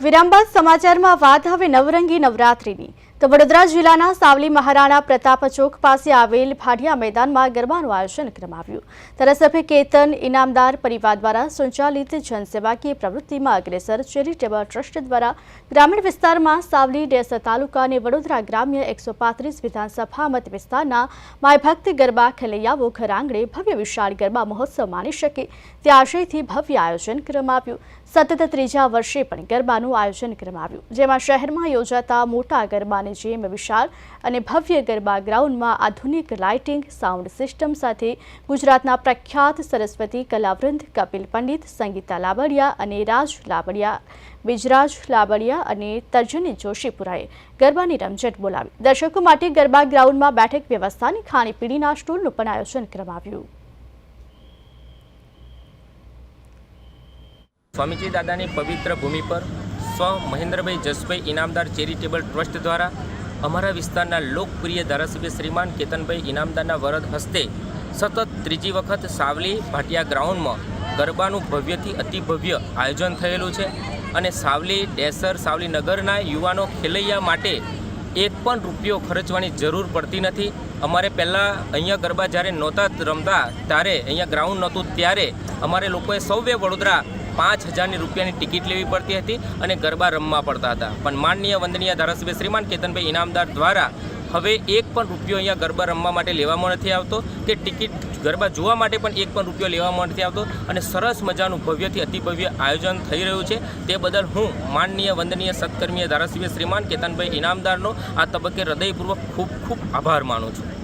વિરામ સમાચારમાં વાત હવે નવરંગી નવરાત્રિની. તો વડોદરા જિલ્લાના સાવલી મહારાણા પ્રતાપ ચોક પાસે આવેલ ભાડિયા મેદાનમાં ગરબાનું આયોજન કરવામાં ધારાસભ્ય કેતન ઇનામદાર પરિવાર દ્વારા સંચાલિત જનસેવાકીય પ્રવૃત્તિમાં અગ્રેસર ચેરિટેબલ ટ્રસ્ટ દ્વારા ગ્રામીણ વિસ્તારમાં સાવલી ડેસર તાલુકા અને વડોદરા ગ્રામ્ય એકસો પાંત્રીસ વિધાનસભા મત વિસ્તારના માયભક્ત ગરબા ખેલૈયાઓ ઘર આંગણે ભવ્ય વિશાળ ગરબા મહોત્સવ માણી શકે તે આશયથી ભવ્ય આયોજન કરવામાં આવ્યું સતત ત્રીજા વર્ષે પણ ગરબાનું આયોજન કરવામાં આવ્યું, જેમાં શહેરમાં યોજાતા મોટા ગરબાની જેમ વિશાળ અને ભવ્ય ગરબા ગ્રાઉન્ડમાં આધુનિક લાઇટિંગ, સાઉન્ડ સિસ્ટમ સાથે ગુજરાતના પ્રખ્યાત સરસ્વતી કલાવૃંદ કપિલ પંડિત, સંગીતા લાબડિયા અને રાજ લાબડિયા વિજરાજ લાબડિયા અને તર્જની જોશીપુરાએ ગરબાની રમઝટ બોલાવી. દર્શકો માટે ગરબા ગ્રાઉન્ડમાં બેઠક વ્યવસ્થાની ખાણીપીણીના સ્ટોલનું પણ આયોજન કરવામાં આવ્યું. સ્વામીજી દાદાની પવિત્ર ભૂમિ પર સ્વ મહેન્દ્રભાઈ જસભાઈ ઇનામદાર ચેરિટેબલ ટ્રસ્ટ દ્વારા અમારા વિસ્તારના લોકપ્રિય ધારાસભ્ય શ્રીમાન કેતનભાઈ ઇનામદારના વરદ હસ્તે સતત ત્રીજી વખત સાવલી ભાટિયા ગ્રાઉન્ડમાં ગરબાનું ભવ્યથી અતિ ભવ્ય આયોજન થયેલું છે અને સાવલી ડેસર સાવલી નગરના યુવાનો ખેલૈયા માટે એક પણ રૂપિયો ખર્ચવાની જરૂર પડતી નથી. અમારે પહેલાં અહીંયા ગરબા જ્યારે નહોતા રમતા, ત્યારે અહીંયા ગ્રાઉન્ડ નહોતું, ત્યારે અમારે લોકોએ સૌએ વડોદરા પાંચ હજારની રૂપિયાની ટિકિટ લેવી પડતી હતી અને ગરબા રમવા પડતા હતા. પણ માનનીય વંદનીય ધારાસભ્ય શ્રીમાન કેતનભાઈ ઇનામદાર દ્વારા હવે એક પણ રૂપિયો અહીંયા ગરબા રમવા માટે લેવામાં નથી આવતો કે ટિકિટ ગરબા જોવા માટે પણ એક પણ રૂપિયો લેવામાં નથી આવતો અને સરસ મજાનું ભવ્યથી અતિભવ્ય આયોજન થઈ રહ્યું છે. તે બદલ હું માનનીય વંદનીય સત્કર્મીય ધારાસભ્ય શ્રીમાન કેતનભાઈ ઇનામદારનો આ તબક્કે હૃદયપૂર્વક ખૂબ ખૂબ આભાર માનું છું.